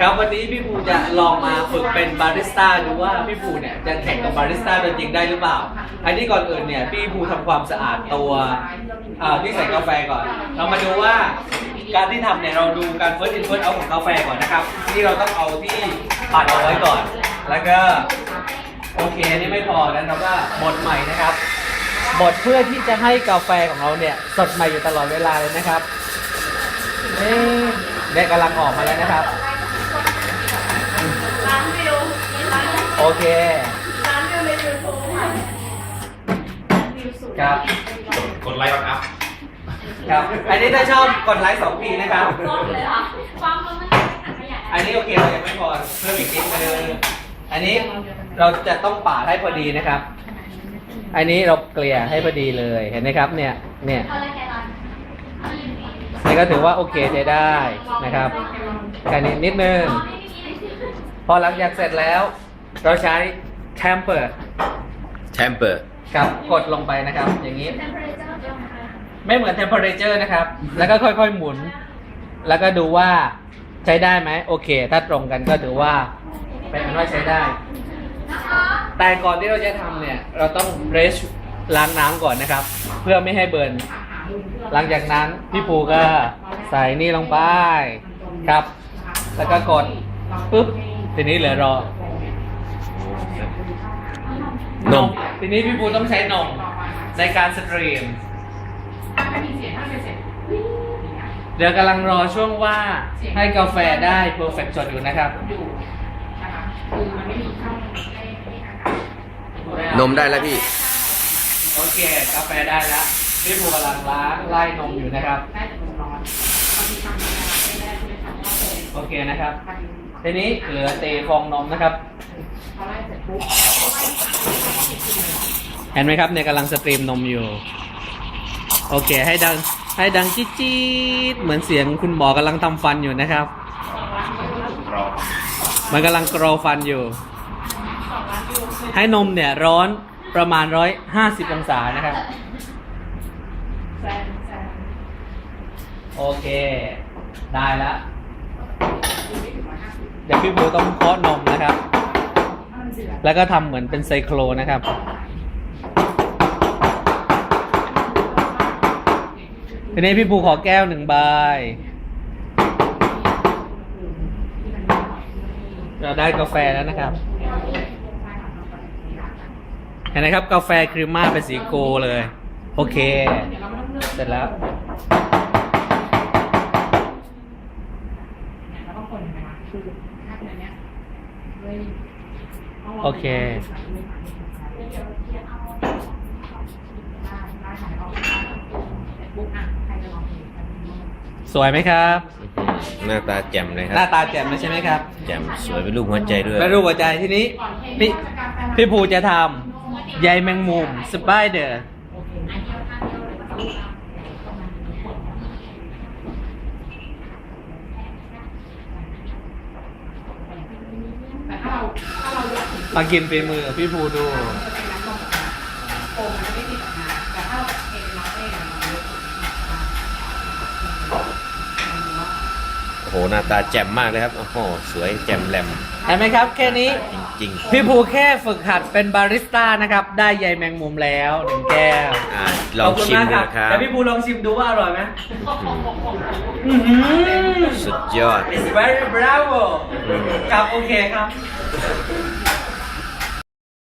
ครับวันนี้พี่ภูจะลองมาฝึกเป็นบาริสต้าดูว่าพี่ภูเนี่ยจะแข่งกับบาริสต้าตัวจริงได้หรือเปล่า อันนี้ก่อนอื่นเนี่ยพี่ภูทำความสะอาดตัวที่ใส่กาแฟก่อน เรามาดูว่าการที่ทำเนี่ยเราดูการเฟิร์สอินเฟิร์สเอาของกาแฟก่อนนะครับ ที่เราต้องเอาที่ปั่นเอาไว้ก่อน แล้วก็โอเคอันนี่ไม่พอนั้นเราก็บดใหม่นะครับบดเพื่อที่จะให้กาแฟของเราเนี่ยสดใหม่อยู่ตลอดเวลาเลยนะครับเอ๊ะเนี่ยกำลังออกมาแล้วนะครับ อเคร้านวิวในยูทูบค่ะวิวสูงครับ กดไลค์ก่อนครับครับ อันนี้ถ้าชอบกดไลค์สองทีนะครับกล้องเลยค่ะความมันไม่ถังขยะอันนี้โอเคเรายังไม่พอเพิ่มอีกนิดนึงอันนี้เราจะต้องปาดให้พอดีนะครับ อันนี้เราเกลี่ยให้พอดีเลยเห็นไหมครับเนี่ย เนี่ยอะไรแกร้านนี่ก็ถือว่าโอเคใช้ได้นะครับแค่นี้นิดนึง พอหลังจากเสร็จแล้ว เราใช้ temper แทมเปอร์กับกดลงไปนะครับ อย่างนี้ ไม่เหมือน temperature นะครับ แล้วก็ค่อยๆหมุน แล้วก็ดูว่าใช้ได้ไหมโอเค ถ้าตรงกันก็ถือว่าเป็นอันว่าใช้ได้ แต่ก่อนที่เราจะทำเนี่ย เราต้องเรชล้างน้ำก่อนนะครับ เพื่อไม่ให้เบิร์นหลังจากนั้นพี่ปูก็ใส่นี่ลงไปครับ แล้วก็กดปุ๊บทีนี้เหลือรอ นม ทีนี้พี่ปูต้องใช้นมในการสตรีม เดี๋ยวกำลังรอช่วงว่าให้กาแฟได้เพอร์เฟกต์จดอยู่นะครับ นมได้แล้วพี่ โอเค กาแฟได้แล้ว พี่ปูกำลังล้างไล่นมอยู่นะครับ โอเคนะครับ ทีนี้เหลือเตฟองนมนะครับ เห็นไหมครับเนี่ยกำลังสตรีมนมอยู่ โอเค ให้ดังให้ดังจี๊ดๆเหมือนเสียงคุณหมอกำลังทำฟันอยู่นะครับมันกำลังกรอฟันอยู่ให้นมเนี่ยร้อนประมาณร้อยห้าสิบองศานะครับโอเค ได้แล้วเดี๋ยวพี่บูต้องเคาะนมนะครับ แล้วก็ทำเหมือนเป็นไซโครนะครับ ทีนี้พี่ภูขอแก้วหนึ่งใบเราได้กาแฟแล้วนะครับเห็นไหมครับ กาแฟครีมม่าเป็นสีโกเลย โอเค เสร็จแล้ว โอเค สวยไหมครับ หน้าตาแจ่มเลยคหน้ารับ ตาแจ่มเลยใช่ไหมครับ แจ่มสวยเป็นรูปหัวใจด้วยไม่รู้หัวใจทีนี้พี่พี่ภูจะทำใยแมงมุมสไปเดอร์ มากินฝีมือพี่ภูดูโอ้โหหน้าตาแจ่มมากเลยครับ โอ้โห สวยแจ่มแหลมเห็นไหมครับ แค่นี้ จริงพี่ภูแค่ฝึกหัดเป็นบาริสต้านะครับ ได้ใยแมงมุมแล้วหนึ่งแก้วๆอ่าลองชิมดูนะครับ แต่พี่ภูลองชิมดูว่าอร่อยไหมอืมอื้อหือ สุดยอด It's very bravo อืมครับโอเคครับ